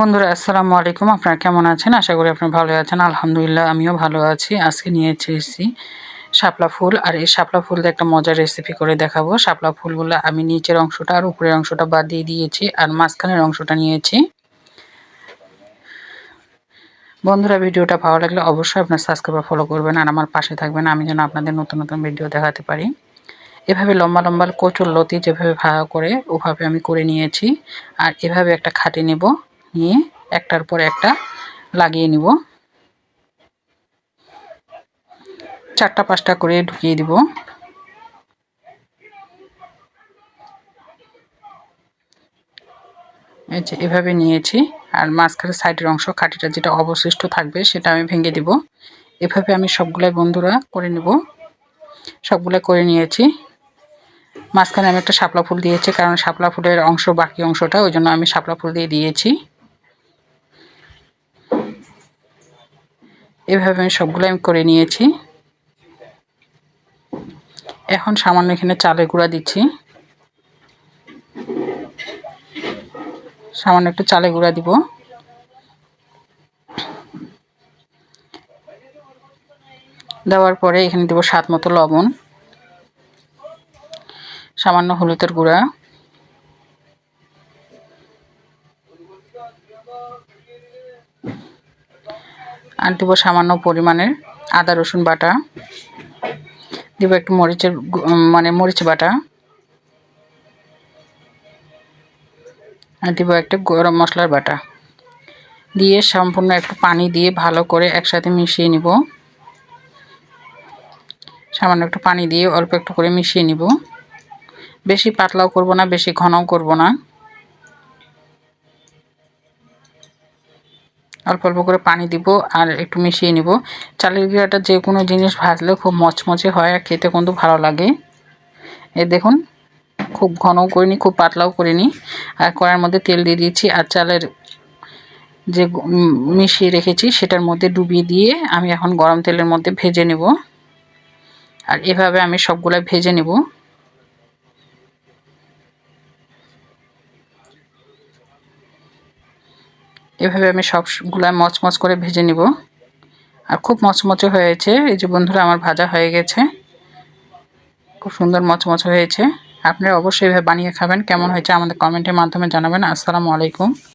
বন্ধুরা, আসসালামু আলাইকুম। আপনারা কেমন আছেন? আশা করি আপনি ভালো আছেন। আলহামদুলিল্লাহ, আমিও ভালো আছি। আজকে নিয়ে এসেছি শাপলা ফুল। আর এই শাপলা ফুল একটা মজার রেসিপি করে দেখাবো। শাপলা ফুলগুলো আমি নিচের অংশটা আর উপরের অংশটা বাদ দিয়ে দিয়েছি আর মাঝখানের অংশটা নিয়েছি। বন্ধুরা, ভিডিওটা ভালো লাগলে অবশ্যই আপনার সাবস্ক্রাইবার ফলো করবেন আর আমার পাশে থাকবেন। আমি যেন আপনাদের নতুন নতুন ভিডিও দেখাতে পারি। এভাবে লম্বা লম্বা, কচুর লতি যেভাবে ভাড়া করে ওভাবে আমি করে নিয়েছি। আর এভাবে একটা খাটি নেব। নিয়ে একটার পর একটা লাগিয়ে নিব। চারটা পাঁচটা করে ঢুকিয়ে দিব। এই যে এভাবে নিয়েছি আর মাঝখানে সাইডের অংশ খাটিটা যেটা অবশিষ্ট থাকবে সেটা আমি ভেঙে দিব। এভাবে আমি সবগুলাই বন্ধুরা করে নিব। সবগুলাই করে নিয়েছি। মাঝখানে আমি একটা শাপলা ফুল দিয়েছি কারণ শাপলা ফুলের অংশ বাকি অংশটা ওই জন্য আমি শাপলা ফুল দিয়ে দিয়েছি। এভাবে আমি সবগুলো আমি করে নিয়েছি। এখন সামান্য এখানে চালের গুঁড়া দিচ্ছি। সামান্য একটু চালে গুঁড়া দিব। দেওয়ার পরে এখানে দেবো স্বাদ মতো লবণ। সামান্য হলুদের গুঁড়া। আর দেবো সামান্য পরিমাণের আদা, রসুন বাটা। দেবো একটু মরিচের মানে মরিচ বাটা। আর দেবো একটা গরম মশলার বাটা। দিয়ে সম্পূর্ণ একটু পানি দিয়ে ভালো করে একসাথে মিশিয়ে নিব। সামান্য একটু পানি দিয়ে অল্প একটু করে মিশিয়ে নিব। বেশি পাতলাও করব না, বেশি ঘনও করব না। অল্প অল্প করে পানি দিব আর একটু মিশিয়ে নিব। চালের গুঁড়াটা যে কোনো জিনিস ভাজলে খুব মচমচে হয় আর খেতে কিন্তু ভালো লাগে। এ দেখুন, খুব ঘনও করিনি, খুব পাতলাও করিনি। আর কড়ার মধ্যে তেল দিয়ে দিয়েছি আর চালের যে মিশিয়ে রেখেছি সেটার মধ্যে ডুবিয়ে দিয়ে আমি এখন গরম তেলের মধ্যে ভেজে নেব। আর এভাবে আমি সবগুলো ভেজে নেব। এভাবে আমি সবগুলা মচমচ করে ভেজে নিব। আর খুব মচমচে হয়েছে। এই যে বন্ধুরা, আমার ভাজা হয়ে গেছে। খুব সুন্দর মচমচ হয়েছে। আপনারা অবশ্যই এভাবে বানিয়ে খাবেন। কেমন হয়েছে আমাদের কমেন্টের মাধ্যমে জানাবেন। আসসালামু আলাইকুম।